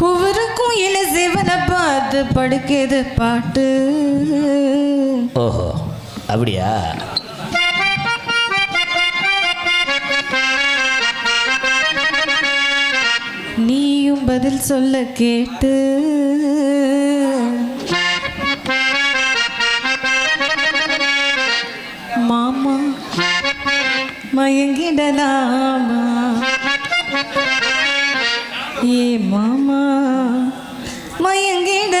குவருக்கும் இல சிவனை பார்த்து படுக்குது பாட்டு. ஓஹோ அப்படியா? நீயும் பதில் சொல்ல கேட்டு. மாமா மயங்கிடலாமா மாமா. மயங்கிட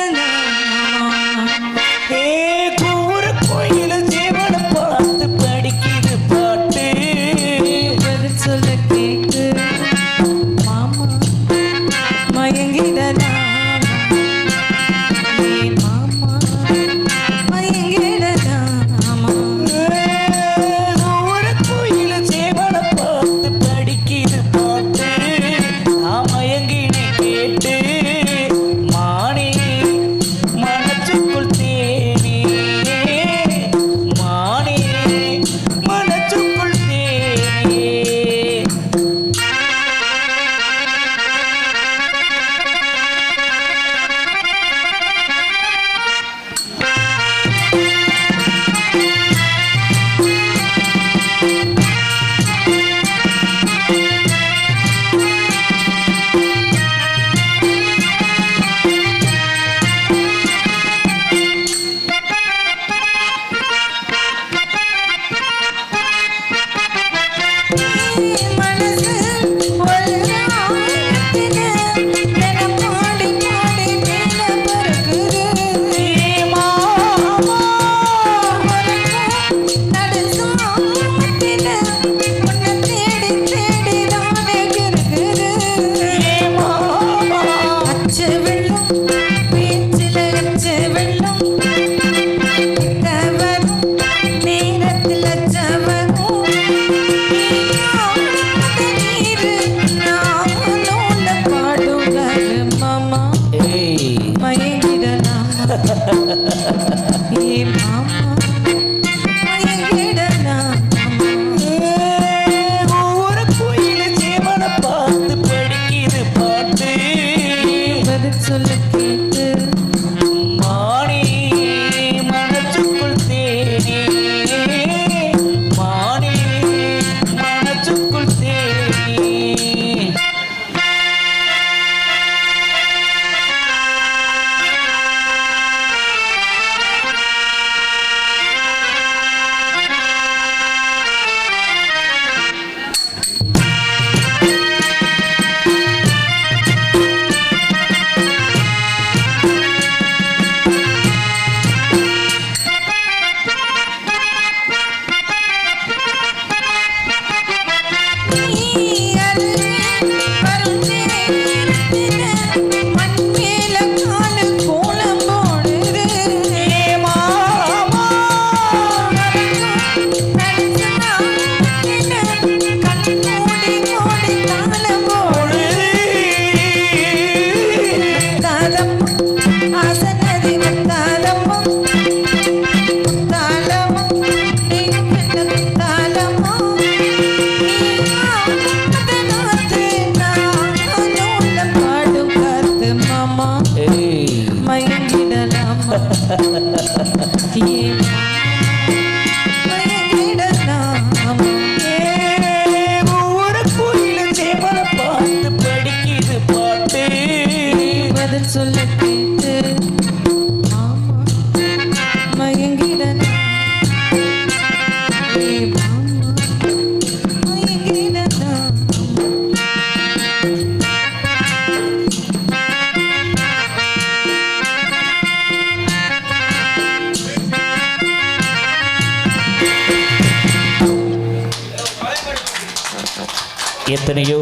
எத்தனையோ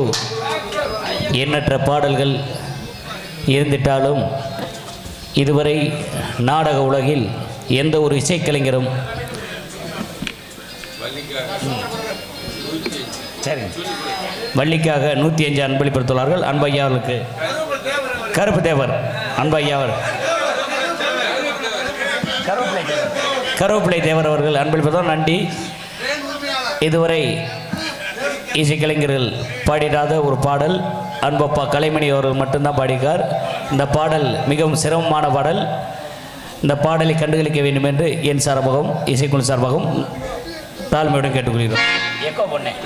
எண்ணற்ற பாடல்கள் இருந்திட்டாலும் இதுவரை நாடக உலகில் எந்த ஒரு இசைக்கலைஞரும் சரி. வள்ளிக்காக நூற்றி அஞ்சு அன்பளிப்படுத்துள்ளார்கள் அன்பையாவர்களுக்கு கருப்பு தேவர். அன்பையாவர் கருவேப்பிள்ளை தேவர் அவர்கள் அன்பளிப்பதால் நன்றி. இதுவரை இசைக்கலைஞர்கள் பாடிடாத ஒரு பாடல் அன்பப்பா கலைமணி அவர்கள் மட்டும்தான் பாடிக்கார் இந்த பாடல் மிகவும் சிரமமான பாடல். இந்த பாடலை கண்டுகளிக்க வேண்டும் என்று என் சார்பகம் இசைக்குழு சார்பகம் தாழ்மையுடன் கேட்டுக்கொள்கிறோம். எக்கோ பண்ணேன்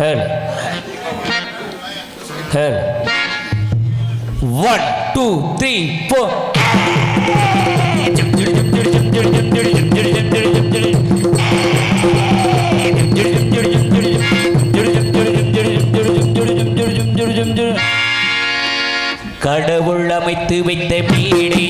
ஹேல் ஹேல் ஒன் டூ த்ரீ ஃபோர் கடமைத்து வைத்த பீடி.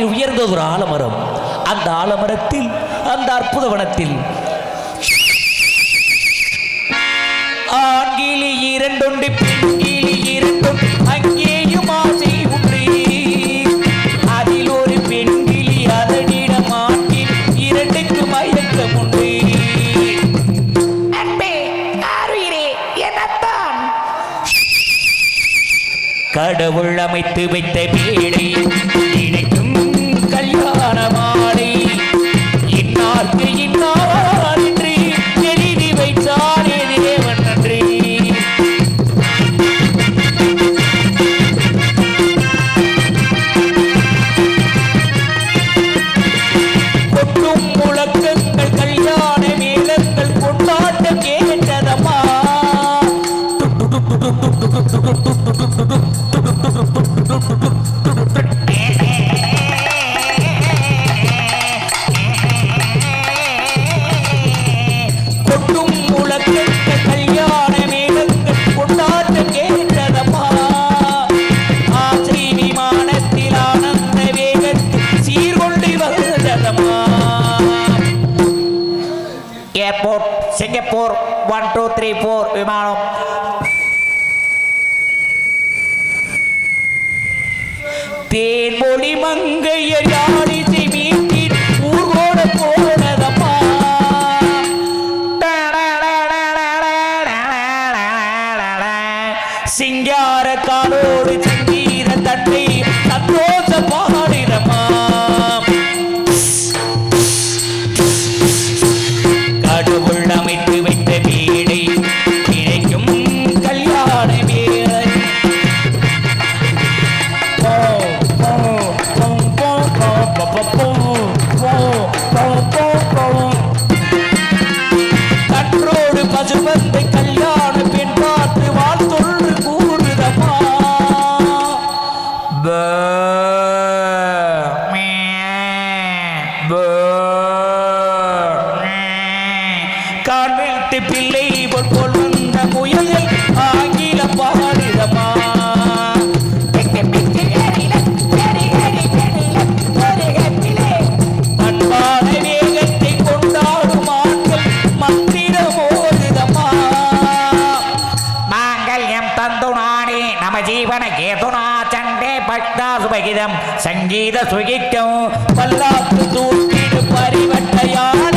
அதில் உயர்ந்தது ஒரு ஆலமரம். அந்த ஆலமரத்தில் அந்த அற்புத வனத்தில். ஆண்கிளி இரண்டுண்டு பெண்கிளி இரண்டும் அங்கேயும் ஆசை உண்டு அதில் ஒரு பெண்கிளி அதனிடம் ஆண்கில் இரண்டுக்கு மயக்கம் உண்டு கடவுள் அமைத்து வைத்த வீடை இணைக்கும் கொட்டும் முழக்கங்கள் கல்யாண மேளங்கள் கொண்டாட்டம் கேட்டதம்மா. ஆசை விமானத்தில் ஆனந்த வேகத்தில் சீர்கொண்டு வந்ததம்மா. Airport Singapore one two three four விமானம். தேன்மொழி மங்கையர் சங்கீதம் சங்கீத சுகிக்கும் பல்லாப்பு தூக்கிடு பரிவட்டையார்.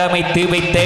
கடவுள் அமைத்து வைத்த